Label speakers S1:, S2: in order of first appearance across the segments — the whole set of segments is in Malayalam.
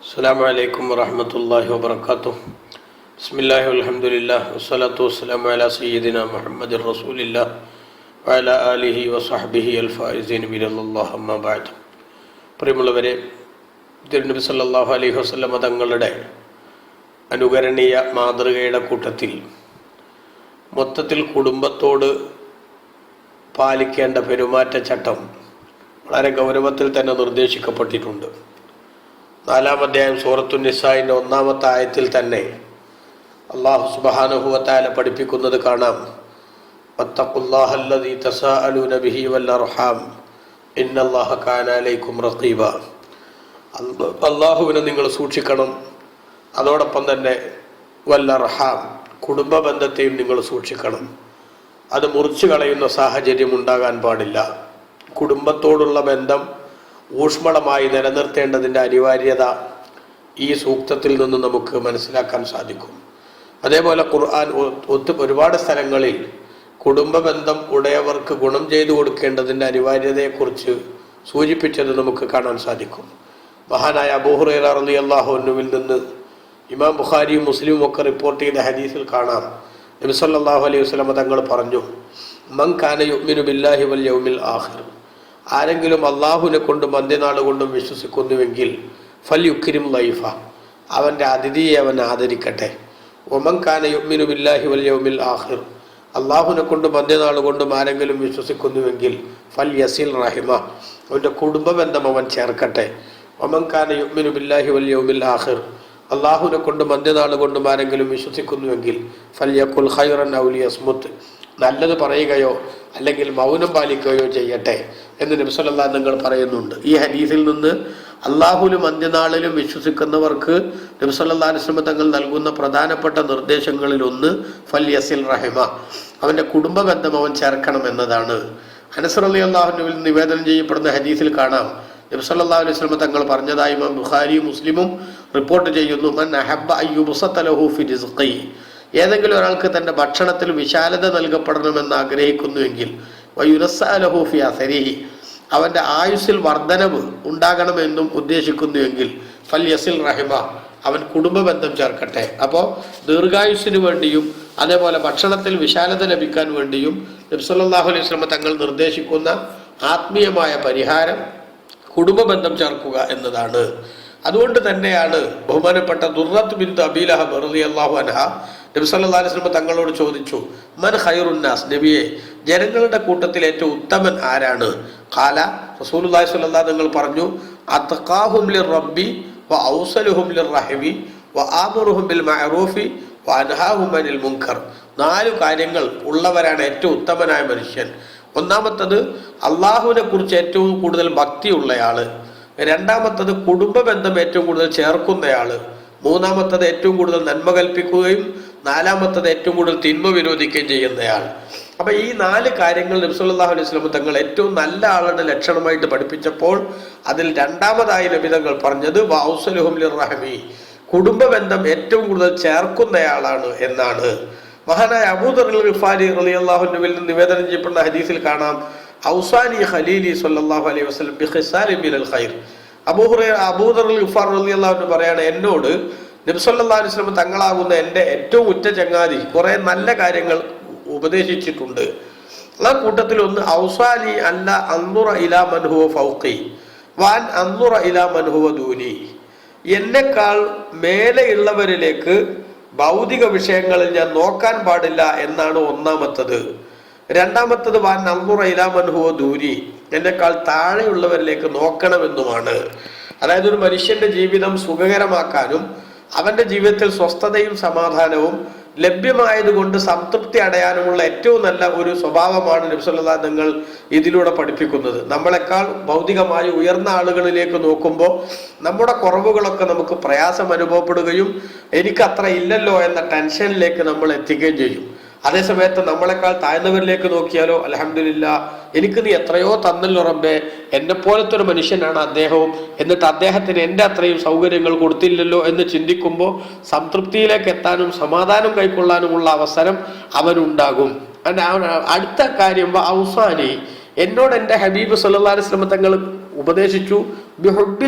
S1: അസ്സാം വലൈക്കും വാഹമത്തല്ലാഹി വാത്തു ബിസ്മില്ലാഹി അലഹമുല്ല വസ്സലാത്തു വസ്സലാം അല സയ്യിദിന മുഹമ്മദ് റസൂലില്ല വല അലിഹി വസാഹബിഹി അൽഫായിസീൻ ബിലല്ലാഹ് അമ്മാബാദ് പ്രിയമുള്ളവരെ തിരുനബി സല്ലാഹു അലൈഹി വസ്ലം തങ്ങളുടെ അനുകരണീയ മാതൃകയുടെ കൂട്ടത്തിൽ മൊത്തത്തിൽ കുടുംബത്തോട് പാലിക്കേണ്ട പെരുമാറ്റച്ചട്ടം വളരെ ഗൗരവത്തിൽ തന്നെ നിർദ്ദേശിക്കപ്പെട്ടിട്ടുണ്ട്. നാലാം അധ്യായം സൂറത്തു നിസായിന്റെ ഒന്നാമത്തെ ആയത്തിൽ തന്നെ അള്ളാഹു സുബാനുഹുവത്താല പഠിപ്പിക്കുന്നത് കാണാം. വത്തഖുല്ലാഹല്ലദീ തസാഅലൂന ബിഹി വൽ അർഹാം. ഇന്നല്ലാഹ കാന റഖീബ. അള്ളാഹുവിനെ നിങ്ങൾ സൂക്ഷിക്കണം. അതോടൊപ്പം തന്നെ വൽ അർഹാം കുടുംബ ബന്ധത്തെയും നിങ്ങൾ സൂക്ഷിക്കണം. അത് മുറിച്ചു കളയുന്ന സാഹചര്യം ഉണ്ടാകാൻ പാടില്ല. കുടുംബത്തോടുള്ള ബന്ധം ഊഷ്മളമായി നിലനിർത്തേണ്ടതിന്റെ അനിവാര്യത ഈ സൂക്തത്തിൽ നിന്ന് നമുക്ക് മനസ്സിലാക്കാൻ സാധിക്കും. അതേപോലെ ഖുർആൻ ഒത്തു ഒരുപാട് സ്ഥലങ്ങളിൽ കുടുംബ ബന്ധം ഉടയവർക്ക് ഗുണം ചെയ്തു കൊടുക്കേണ്ടതിന്റെ അനിവാര്യതയെക്കുറിച്ച് സൂചിപ്പിച്ചത് നമുക്ക് കാണാൻ സാധിക്കും. മഹാനായ അബൂഹുറൈറ റളി അള്ളാഹുവിൽ നിന്ന് ഇമാം ബുഖാരിയും മുസ്ലിമും ഒക്കെ റിപ്പോർട്ട് ചെയ്ത ഹദീസിൽ കാണാം. നബി സല്ലല്ലാഹു അലൈഹി വസ്ലമ തങ്ങൾ പറഞ്ഞു മൻ കാന യുഅ്മിനു ബില്ലാഹി വൽ യൗമിൽ ആഖിർ. ആരെങ്കിലും അള്ളാഹുവിനെ കൊണ്ടും അന്ത്യനാൾ കൊണ്ടും വിശ്വസിക്കുന്നുവെങ്കിൽ ഫൽ ലൈഫ. അവന്റെ അതിഥിയെ അവൻ ആദരിക്കട്ടെ. ഒമൻ കാന യുമിനു ബില്ലാഹി വൽ യൗമിൽ ആഖിർ. അള്ളാഹുവിനെ കൊണ്ടും അന്ത്യനാൾ കൊണ്ടും ആരെങ്കിലും വിശ്വസിക്കുന്നുവെങ്കിൽ ഫൽ യസിൽ റഹിമ. അവന്റെ കുടുംബബന്ധം അവൻ ചേർക്കട്ടെ. ഒമൻ കാന യുമിനു ബില്ലാഹി വൽ യൗമിൽ ആഖിർ. അള്ളാഹുവിനെ കൊണ്ടും അന്ത്യനാൾ കൊണ്ടും ആരെങ്കിലും വിശ്വസിക്കുന്നുവെങ്കിൽ ഫല്യക്കുൽ ഖൈറൻ ഔലി അസ്മുത്ത് നല്ലത് പറയുകയോ അല്ലെങ്കിൽ മൗനം പാലിക്കുകയോ ചെയ്യട്ടെ എന്ന് നബ്സല്ലാ നിങ്ങൾ പറയുന്നുണ്ട്. ഈ ഹദീസിൽ നിന്ന് അള്ളാഹുലും അന്ത്യനാളിലും വിശ്വസിക്കുന്നവർക്ക് നബ്സല്ലാ അലിസ്ലമ തങ്ങൾ നൽകുന്ന പ്രധാനപ്പെട്ട നിർദ്ദേശങ്ങളിൽ ഒന്ന് ഫൽ യസിൽ റഹിമ അവന്റെ കുടുംബ ബന്ധം അവൻ ചേർക്കണം എന്നതാണ്. അനസർ അലി അള്ളാഹുനുവിൽ നിവേദനം ചെയ്യപ്പെടുന്ന ഹദീസിൽ കാണാം. നബ്സല്ലാ അലൈഹി സ്വലമ തങ്ങൾ പറഞ്ഞതായി ബുഖാരിയും മുസ്ലിമും റിപ്പോർട്ട് ചെയ്യുന്നു മൻ അഹബ്ബ റിസ്ഖി ഏതെങ്കിലും ഒരാൾക്ക് തന്റെ ഭക്ഷണത്തിൽ വിശാലത നൽകപ്പെടണമെന്ന് ആഗ്രഹിക്കുന്നുവെങ്കിൽ വയുനസ്സാലഹു ഫി അസരിഹി അവന്റെ ആയുസ്സിൽ വർധനവ് ഉണ്ടാകണമെന്നും ഉദ്ദേശിക്കുന്നുവെങ്കിൽ ഫല്യസിൽ യസിൽ റഹിമ അവൻ കുടുംബ ബന്ധം ചേർക്കട്ടെ. അപ്പോൾ ദീർഘായുസ്സിന് വേണ്ടിയും അതേപോലെ ഭക്ഷണത്തിൽ വിശാലത ലഭിക്കാൻ വേണ്ടിയും നബ്സല്ലാഹു അലൈഹി സ്വലമ തങ്ങൾ നിർദ്ദേശിക്കുന്ന ആത്മീയമായ പരിഹാരം കുടുംബ ബന്ധം ചേർക്കുക എന്നതാണ്. അതുകൊണ്ട് തന്നെയാണ് ബഹുമാനപ്പെട്ട ദുർറത്ത് ബിൻ അബീലഹബ് അള്ളാഹു അൻഹ നബി സല്ലല്ലാഹു അലൈഹി വസല്ലം തങ്ങളോട് ചോദിച്ചു മൻ ഖൈറുന്നാസ് നബിയെ ജനങ്ങളുടെ കൂട്ടത്തിൽ ഏറ്റവും ഉത്തമൻ ആരാണ്? കാല റസൂലുള്ളാഹി സ്വല്ലല്ലാഹു നിങ്ങൾ പറഞ്ഞു അത്ഖാഹും ലിറബ്ബി വ ഔസലുഹും ലിർറഹമി വ ആമറുഹും ബിൽ മഅറൂഫി വ അൻഹാഹും അനിൽ മുൻകർ നാല് കാര്യങ്ങൾ ഉള്ളവരാണ് ഏറ്റവും ഉത്തമനായ മനുഷ്യൻ. ഒന്നാമത്തത് അള്ളാഹുവിനെ കുറിച്ച് ഏറ്റവും കൂടുതൽ ഭക്തിയുള്ളയാൾ. രണ്ടാമത്തത് കുടുംബ ബന്ധം ഏറ്റവും കൂടുതൽ ചേർക്കുന്നയാൾ. മൂന്നാമത്തത് ഏറ്റവും കൂടുതൽ നന്മ കൽപ്പിക്കുകയും നാലാമത്തത് ഏറ്റവും കൂടുതൽ തിന്മ വിരോധിക്കുകയും ചെയ്യുന്നയാൾ. അപ്പൊ ഈ നാല് കാര്യങ്ങൾ നബ്സുല്ലാഹു അലൈഹി സ്വലം തങ്ങൾ ഏറ്റവും നല്ല ആളുടെ ലക്ഷണമായിട്ട് പഠിപ്പിച്ചപ്പോൾ അതിൽ രണ്ടാമതായി ലഭിതങ്ങൾ തങ്ങൾ പറഞ്ഞത് വൗസലുഹും റഹമി കുടുംബ ബന്ധം ഏറ്റവും കൂടുതൽ ചേർക്കുന്നയാളാണ് എന്നാണ്. മഹാനായ അബൂദർ ഗിഫാരി അള്ളാഹുനുവിൽ നിന്ന് നിവേദനം ചെയ്യപ്പെടുന്ന ഹദീസിൽ കാണാം. ഔസാനി ഖലീലി സല്ലല്ലാഹു അലൈഹി വസല്ലം ബി ഖിസാലി മിനൽ ഖൈർ. അബൂഹുറൈ അബൂദർ ഗിഫാർ റളിയല്ലാഹു പറയാണ് എന്നോട് സല്ലല്ലാഹു അലൈഹി വസല്ലം തങ്ങളാകുന്ന എന്റെ ഏറ്റവും ഉറ്റ ചങ്ങാതി കുറെ നല്ല കാര്യങ്ങൾ ഉപദേശിച്ചിട്ടുണ്ട്. ആ കൂട്ടത്തിൽ ഒന്ന് ഔസാനി അല്ല അന്നുറ ഇലാ മൻഹുവ ഫൗഖി വാൻ അന്നുറ ഇലാ മൻഹുവ ദൂനി. എന്നെക്കാൾ മേലെയുള്ളവരിലേക്ക് ഭൗതിക വിഷയങ്ങളിൽ ഞാൻ നോക്കാൻ പാടില്ല എന്നാണ് ഒന്നാമത്തത്. രണ്ടാമത്തത് വാൻ നമ്പുറ ഇലാ മൻഹുവ ദൂരി. എന്നെക്കാൾ താഴെയുള്ളവരിലേക്ക് നോക്കണമെന്നുമാണ്. അതായത് ഒരു മനുഷ്യന്റെ ജീവിതം സുഖകരമാക്കാനും അവന്റെ ജീവിതത്തിൽ സ്വസ്ഥതയും സമാധാനവും ലഭ്യമായതുകൊണ്ട് സംതൃപ്തി അടയാനുമുള്ള ഏറ്റവും നല്ല ഒരു സ്വഭാവമാണ് നബ്സല്ലാ നിങ്ങൾ ഇതിലൂടെ പഠിപ്പിക്കുന്നത്. നമ്മളെക്കാൾ ഭൗതികമായി ഉയർന്ന ആളുകളിലേക്ക് നോക്കുമ്പോൾ നമ്മുടെ കുറവുകളൊക്കെ നമുക്ക് പ്രയാസം അനുഭവപ്പെടുകയും എനിക്കത്ര ഇല്ലല്ലോ എന്ന ടെൻഷനിലേക്ക് നമ്മൾ എത്തിക്കുകയും ചെയ്യും. അതേസമയത്ത് നമ്മളെക്കാൾ താഴ്ന്നവരിലേക്ക് നോക്കിയാലോ അലഹമില്ല എനിക്ക് നീ എത്രയോ തന്നല്ലുറമ്പേ എന്നെ പോലത്തെ ഒരു മനുഷ്യനാണ് അദ്ദേഹവും എന്നിട്ട് അദ്ദേഹത്തിന് എന്റെ അത്രയും സൗകര്യങ്ങൾ കൊടുത്തില്ലല്ലോ എന്ന് ചിന്തിക്കുമ്പോൾ സംതൃപ്തിയിലേക്ക് എത്താനും സമാധാനം കൈക്കൊള്ളാനുമുള്ള അവസരം അവനുണ്ടാകും. അടുത്ത കാര്യം അവസാനി എന്നോട് എന്റെ ഹബീബ് സല്ലല്ലാഹു ശ്രമത്തങ്ങൾ ഉപദേശിച്ചു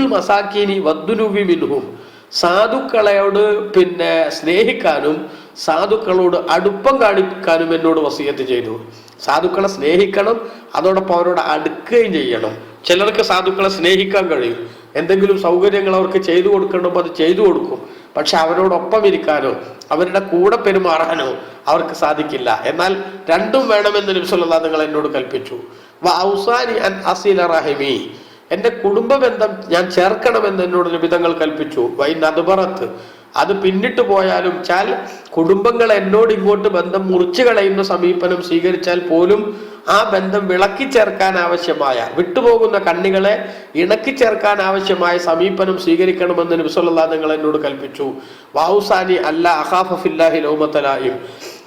S1: മസാക്കീനി വദ്ദുനുവി മിൻഹും സാധുക്കളോട് പിന്നെ സ്നേഹിക്കാനും സാധുക്കളോട് അടുപ്പം കാണിക്കാനും എന്നോട് വസീയത്ത് ചെയ്തു. സാധുക്കളെ സ്നേഹിക്കണം അതോടൊപ്പം അവരോട് അടുക്കുകയും ചെയ്യണം. ചിലർക്ക് സാധുക്കളെ സ്നേഹിക്കാൻ കഴിയും. എന്തെങ്കിലും സൗകര്യങ്ങൾ അവർക്ക് ചെയ്തു കൊടുക്കണമോ അത് ചെയ്തു കൊടുക്കും. പക്ഷെ അവരോടൊപ്പം ഇരിക്കാനോ അവരുടെ കൂടെ പെരുമാറാനോ അവർക്ക് സാധിക്കില്ല. എന്നാൽ രണ്ടും വേണമെന്ന് നബിസുല്ലാ നിങ്ങൾ എന്നോട് കൽപ്പിച്ചു. ഔസാനി അസീല റഹിമി. എന്റെ കുടുംബ ബന്ധം ഞാൻ ചേർക്കണമെന്ന് എന്നോട് നിബിധങ്ങൾ കൽപ്പിച്ചു. വൈ നദുബറത്ത് അത് പിന്നിട്ട് പോയാലും ചാൽ കുടുംബങ്ങൾ എന്നോട് ഇങ്ങോട്ട് ബന്ധം മുറിച്ചു കളയുന്ന സമീപനം സ്വീകരിച്ചാൽ പോലും ആ ബന്ധം വിളക്കി ചേർക്കാൻ ആവശ്യമായ വിട്ടുപോകുന്ന കണ്ണികളെ ഇണക്കി ചേർക്കാൻ ആവശ്യമായ സമീപനം സ്വീകരിക്കണമെന്ന് നബിസ്വല്ലാ നിങ്ങൾ എന്നോട് കൽപ്പിച്ചു. വാവുസാനി അല്ല അഹാഫില്ലാഹി ലോമത്തലായും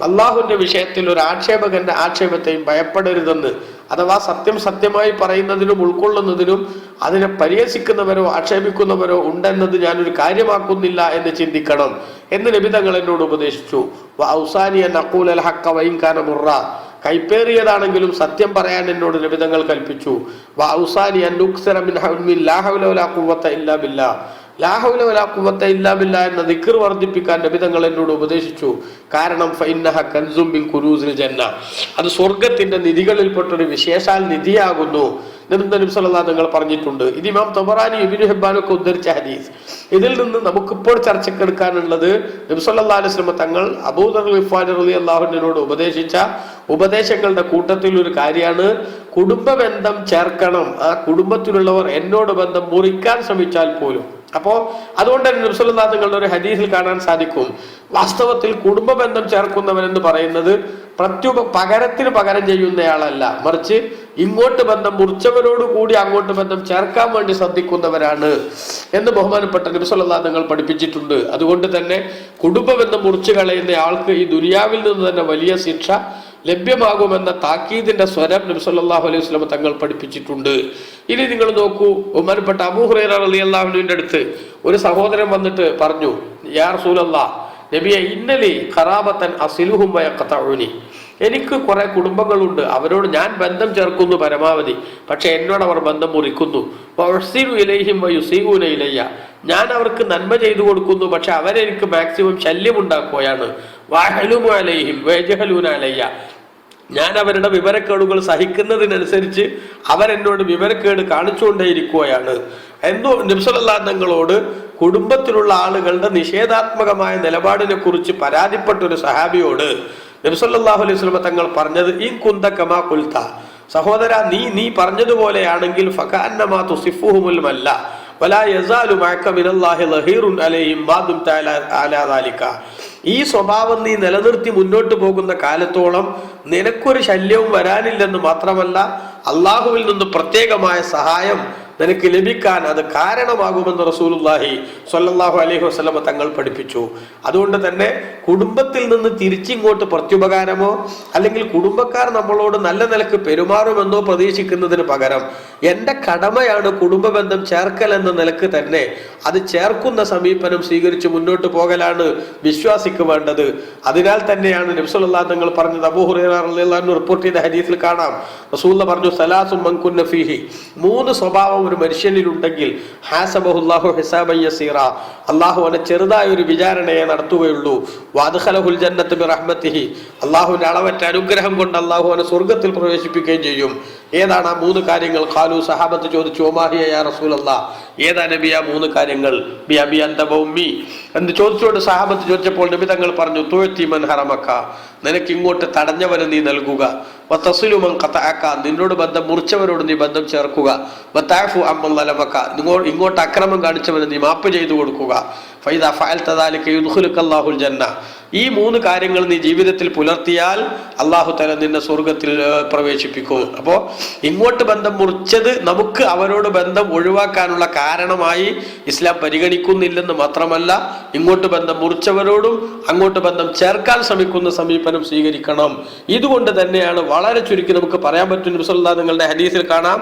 S1: അള്ളാഹുവിന്റെ വിഷയത്തിൽ ഒരു ആക്ഷേപകന്റെ ആക്ഷേപത്തെയും ഭയപ്പെടരുതെന്ന് അഥവാ സത്യം സത്യമായി പറയുന്നതിലും ഉൾക്കൊള്ളുന്നതിലും അതിനെ പരിഹസിക്കുന്നവരോ ആക്ഷേപിക്കുന്നവരോ ഉണ്ടെന്നത് ഞാനൊരു കാര്യമാക്കുന്നില്ല എന്ന് ചിന്തിക്കണം എന്ന് നബിതങ്ങൾ എന്നോട് ഉപദേശിച്ചു. ഔസാനിയ കൈപ്പേറിയതാണെങ്കിലും സത്യം പറയാൻ എന്നോട് ലഭിതങ്ങൾ കൽപ്പിച്ചു. വൗസാനി അന്നുക്സര മിൻ ഇല്ലാ ലാ ഹൗല വലാ ഖുവത ഇല്ലാ ബില്ലാ എന്ന ദിക്ർ വർദ്ധിപ്പിക്കാൻ നബിതങ്ങൾ എന്നോട് ഉപദേശിച്ചു. കാരണം ഫൈന്നഹ കൻസും മിൻ കുനൂസിൽ ജന്ന. അത് സ്വർഗത്തിന്റെ നിധികളിൽപ്പെട്ടൊരു വിശേഷാൽ നിധിയാകുന്നു. നബി അലൈഹി നിങ്ങൾ പറഞ്ഞിട്ടുണ്ട്. ഇത് ഇമാം തൊബറാനി ഇബിനു ഹെബാനൊക്കെ ഉദ്ധരിച്ച ഹദീസ്. ഇതിൽ നിന്ന് നമുക്കിപ്പോൾ ചർച്ചക്കെടുക്കാനുള്ളത് നബി സല്ലല്ലാഹു അലൈഹി തങ്ങൾ അബൂദർ ഗിഫാരി റളിയല്ലാഹു അള്ളാഹുനോട് ഉപദേശിച്ച ഉപദേശങ്ങളുടെ കൂട്ടത്തിൽ ഒരു കാര്യമാണ്. കുടുംബ ബന്ധം ചേർക്കണം. ആ കുടുംബത്തിലുള്ളവർ എന്നോട് ബന്ധം മുറിക്കാൻ ശ്രമിച്ചാൽ പോലും. അപ്പോ അതുകൊണ്ട് തന്നെ നബ്സല്ലാ നിങ്ങളുടെ ഒരു ഹദീസിൽ കാണാൻ സാധിക്കും. വാസ്തവത്തിൽ കുടുംബ ബന്ധം ചേർക്കുന്നവൻ എന്ന് പറയുന്നത് പ്രത്യുപ പകരത്തിന് പകരം ചെയ്യുന്നയാളല്ല. മറിച്ച് ഇങ്ങോട്ട് ബന്ധം മുറിച്ചവരോട് കൂടി അങ്ങോട്ട് ബന്ധം ചേർക്കാൻ വേണ്ടി ശ്രദ്ധിക്കുന്നവരാണ് എന്ന് ബഹുമാനപ്പെട്ട നബിസ്വല്ലാ നിങ്ങൾ പഠിപ്പിച്ചിട്ടുണ്ട്. അതുകൊണ്ട് തന്നെ കുടുംബ ബന്ധം മുറിച്ചു കളയുന്ന ആൾക്ക് ഈ ദുനിയാവിൽ നിന്ന് തന്നെ വലിയ ശിക്ഷ ലഭ്യമാകുമെന്ന താക്കീദിന്റെ സ്വരം നബ്സല്ലാഹു അലൈഹി വസ്ലം തങ്ങൾ പഠിപ്പിച്ചിട്ടുണ്ട്. ഇനി നിങ്ങൾ നോക്കൂ ബഹുമാനപ്പെട്ട അബൂഹുറൈറ അലി അള്ളാഹുവിന്റെ അടുത്ത് ഒരു സഹോദരൻ വന്നിട്ട് പറഞ്ഞു യാ റസൂലല്ലാ നബിയെ ഇന്നലെ ഖറാബത്തൻ അസിലുഹും വയക്കത്തഴുനി എനിക്ക് കുറെ കുടുംബങ്ങളുണ്ട് അവരോട് ഞാൻ ബന്ധം ചേർക്കുന്നു പരമാവധി പക്ഷെ എന്നോട് അവർ ബന്ധം മുറിക്കുന്നു. ഇലൈഹിം ഇലയ്യ. ഞാൻ അവർക്ക് നന്മ ചെയ്തു കൊടുക്കുന്നു പക്ഷെ അവരെനിക്ക് മാക്സിമം ശല്യമുണ്ടാക്കുകയാണ് ഉണ്ടാക്കുകയാണ്. വേജഹലൂന അലയ്യ. ഞാൻ അവരുടെ വിവരക്കേടുകൾ സഹിക്കുന്നതിനനുസരിച്ച് അവരെന്നോട് വിവരക്കേട് കാണിച്ചുകൊണ്ടേയിരിക്കുകയാണ്. എന്തോ നിംസലല്ലാ തങ്ങളോട് കുടുംബത്തിലുള്ള ആളുകളുടെ നിഷേധാത്മകമായ നിലപാടിനെ കുറിച്ച് പരാതിപ്പെട്ട ഒരു സഹാബിയോട് നബ്സല്ലാഹു അലൈഹി സ്വലമ തങ്ങൾ പറഞ്ഞത് ഈ കുന്ത കമാ കുൽത്ത സഹോദര നീ നീ പറഞ്ഞതുപോലെയാണെങ്കിൽ ഫഖാന്നമാ വലാ യസാലു മഅക മിനല്ലാഹി ലഹീറുൻ അലൈഹിം ബാദും തആല അലാ ദാലിക. ഈ സ്വഭാവം നീ നിലനിർത്തി മുന്നോട്ട് പോകുന്ന കാലത്തോളം നിനക്കൊരു ശല്യവും വരാനില്ലെന്ന് മാത്രമല്ല അള്ളാഹുവിൽ നിന്ന് പ്രത്യേകമായ സഹായം നിനക്ക് ലഭിക്കാൻ അത് കാരണമാകുമെന്ന് റസൂലുല്ലാഹി സൊല്ലാഹു അലൈഹി വസ്ലമ തങ്ങൾ പഠിപ്പിച്ചു. അതുകൊണ്ട് തന്നെ കുടുംബത്തിൽ നിന്ന് തിരിച്ചിങ്ങോട്ട് പ്രത്യുപകാരമോ അല്ലെങ്കിൽ കുടുംബക്കാർ നമ്മളോട് നല്ല നിലയ്ക്ക് പെരുമാറുമെന്നോ പ്രതീക്ഷിക്കുന്നതിന് പകരം എന്റെ കടമയാണ് കുടുംബ ബന്ധം ചേർക്കൽ എന്ന നിലയ്ക്ക് തന്നെ അത് ചേർക്കുന്ന സമീപനം സ്വീകരിച്ച് മുന്നോട്ട് പോകലാണ് വിശ്വാസിക്ക് വേണ്ടത്. അതിനാൽ തന്നെയാണ് നബ്സുല്ലാ തങ്ങൾ പറഞ്ഞത് അബൂഹുറു റിപ്പോർട്ട് ചെയ്ത ഹരീസിൽ കാണാം. റസൂല്ല പറഞ്ഞു സലാസും മങ്കുന്ന ഫീഹി. മൂന്ന് സ്വഭാവം ഒരു മനുഷ്യനിലുണ്ടെങ്കിൽ ഹാസബഹുല്ലാഹു ഹിസാബൻ യസീറ. അള്ളാഹു അവനെ ചെറുതായ ഒരു വിചാരണയെ നടത്തുകയുള്ളൂ. വാദ്ഖലഹുൽ ജന്നത്ത് റഹ്മത്തിഹി അള്ളാഹുവിന്റെ അളവറ്റ അനുഗ്രഹം കൊണ്ട് അള്ളാഹു അവനെ സ്വർഗത്തിൽ പ്രവേശിപ്പിക്കുകയും ചെയ്യും. ഏതാണ് ആ മൂന്ന് കാര്യങ്ങൾ? ഖാലു സഹാബത്ത് ചോദിച്ചു ഓമാഹിയ യാ ഏതാ നബി ആ മൂന്ന് കാര്യങ്ങൾ? ബി അബി എന്ന് ചോദിച്ചുകൊണ്ട് സഹാബത്ത് ചോദിച്ചപ്പോൾ നബി തങ്ങൾ പറഞ്ഞു തുഴത്തി മൻ ഹറമക്ക. നിനക്ക് ഇങ്ങോട്ട് തടഞ്ഞവന് നീ നൽകുക. വത്തസുലുമൻ കത്താക്ക നിന്നോട് ബന്ധം മുറിച്ചവരോട് നീ ബന്ധം ചേർക്കുക. വത്താഫു അമ്മലമക്ക ഇങ്ങോട്ട് അക്രമം കാണിച്ചവന് നീ മാപ്പ് ചെയ്തു കൊടുക്കുക. ഫൈദ ഫഅൽ തദാലിക്ക് യുദ്ഹുലുക്കല്ലാഹുൽ ജന്ന. ഈ മൂന്ന് കാര്യങ്ങൾ നീ ജീവിതത്തിൽ പുലർത്തിയാൽ അള്ളാഹു തല നിന്നെ സ്വർഗത്തിൽ പ്രവേശിപ്പിക്കും. അപ്പോൾ ഇങ്ങോട്ട് ബന്ധം മുറിച്ചത് നമുക്ക് അവരോട് ബന്ധം ഒഴിവാക്കാനുള്ള കാരണമായി ഇസ്ലാം പരിഗണിക്കുന്നില്ലെന്ന് മാത്രമല്ല ഇങ്ങോട്ട് ബന്ധം മുറിച്ചവരോടും അങ്ങോട്ട് ബന്ധം ചേർക്കാൻ ശ്രമിക്കുന്ന സമീപനം സ്വീകരിക്കണം. ഇതുകൊണ്ട് തന്നെയാണ് വളരെ ചുരുക്കി നമുക്ക് പറയാൻ പറ്റും. നബിസല്ലാ നിങ്ങളുടെ ഹദീസിൽ കാണാം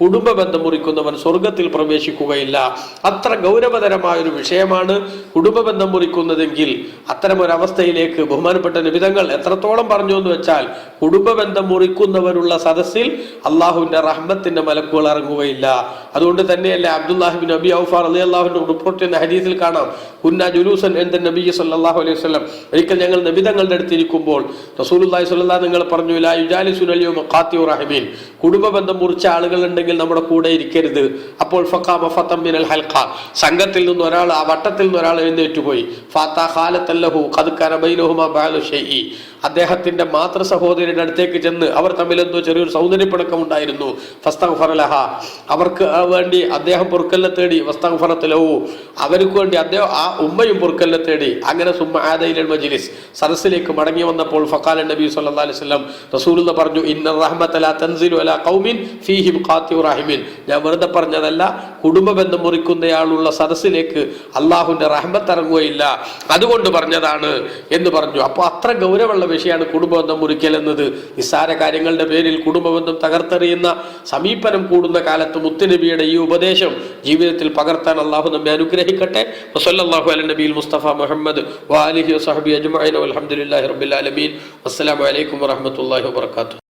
S1: കുടുംബ ബന്ധം മുറിക്കുന്നവൻ സ്വർഗത്തിൽ പ്രവേശിക്കുകയില്ല. അത്ര ഗൗരവതരമായ ഒരു വിഷയമാണ് കുടുംബ ബന്ധം മുറിക്കുന്നതെങ്കിൽ അത്തരം ഒരു അവസ്ഥയിലേക്ക് ബഹുമാനപ്പെട്ട നിബിതങ്ങൾ എത്രത്തോളം പറഞ്ഞു എന്ന് വെച്ചാൽ കുടുംബബന്ധം മുറിക്കുന്നവരുള്ള സദസ്സിൽ അള്ളാഹുവിന്റെ റഹ്മത്തിന്റെ മലക്കുകൾ ഇറങ്ങുകയില്ല. അതുകൊണ്ട് തന്നെയല്ലേ അബ്ദുല്ലാഹിബിൻ നബി ഔഫാർ അലി അള്ളാഹുവിന്റെ റിപ്പോർട്ട് എന്ന ഹദീസിൽ കാണാം കുന്ന ജുലൂസൻ എന്ത നബി സല്ലല്ലാഹു അലൈഹി വസ്ലം ഒരിക്കൽ ഞങ്ങൾ നബിതങ്ങളുടെ അടുത്തിരിക്കുമ്പോൾ റസൂലുള്ളാഹി സ്വല്ലല്ലാഹു നിങ്ങൾ പറഞ്ഞു ലാ യുജാലിസുന അൽയൗമ ഖാത്തിഉ റഹിമീൻ. കുടുംബബന്ധം മുറിച്ച ആളുകൾ ഉണ്ടെങ്കിൽ നമ്മുടെ കൂടെ ഇരിക്കരുത്. അപ്പോൾ ഫഖാമ ഫതം മിനൽ ഹൽഖ. സംഘത്തിൽ നിന്ന് ഒരാൾ ആ വട്ടത്തിൽ നിന്ന് ഒരാൾ എഴുന്നേറ്റ് പോയി ഫാത്താ ഖാലത്തല്ലഹു ഖദ് ബാലു ഷൈഇ. അദ്ദേഹത്തിന്റെ മാതൃ സഹോദരിയുടെ അടുത്തേക്ക് ചെന്ന് അവർ തമ്മിൽ എന്തോ ചെറിയൊരു സൗന്ദര്യപ്പിണക്കം ഉണ്ടായിരുന്നു ഫസ്തഫറലഹ അവർക്ക് വേണ്ടി അദ്ദേഹം പൊറുക്കലിനെ തേടി വസ്തഗ്ഫറത്തലഹു. അവർക്ക് വേണ്ടി അദ്ദേഹം ആ ഉമ്മയും പൊറുക്കലിനെ തേടി. അങ്ങനെ മജ്ലിസ് സദസ്സിലേക്ക് മടങ്ങി വന്നപ്പോൾ ഫഖാല നബി സല്ലല്ലാഹു അലൈഹി വസല്ലം റസൂലുള്ള പറഞ്ഞു ഇന്ന റഹ്മത ലാ തൻസിലു അലാ ഫീഹിം ഞാൻ വെറുതെ പറഞ്ഞതല്ല കുടുംബ ബന്ധം മുറിക്കുന്നയാളുള്ള സദസ്സിലേക്ക് അള്ളാഹുവിന്റെ റഹ്മത്ത് ഇറങ്ങുകയില്ല. അതുകൊണ്ട് പറഞ്ഞതാണ് എന്ന് പറഞ്ഞു. അപ്പോൾ അത്ര ഗൗരവമുള്ള വിഷയമാണ് കുടുംബബന്ധം മുറിക്കൽ എന്നത് നിസ്സാര കാര്യങ്ങളുടെ പേരിൽ കുടുംബബന്ധം തകർത്തെറിയുന്ന സമീപനം കൂടുന്ന കാലത്ത് മുത്തുനബിയുടെ ഈ ഉപദേശം ജീവിതത്തിൽ പകർത്താൻ അള്ളാഹു നമ്മെ അനുഗ്രഹിക്കട്ടെ. വസല്ലാഹു അല നബീൽ മുസ്തഫ മുഹമ്മദ് വാലിഹി വസഹബി അജ്മൈൻ വൽഹംദുലില്ലാഹി റബ്ബിൽ ആലമീൻ. അസ്സലാമു അലൈക്കും വറഹ്മത്തുള്ളാഹി വബറകാതുഹു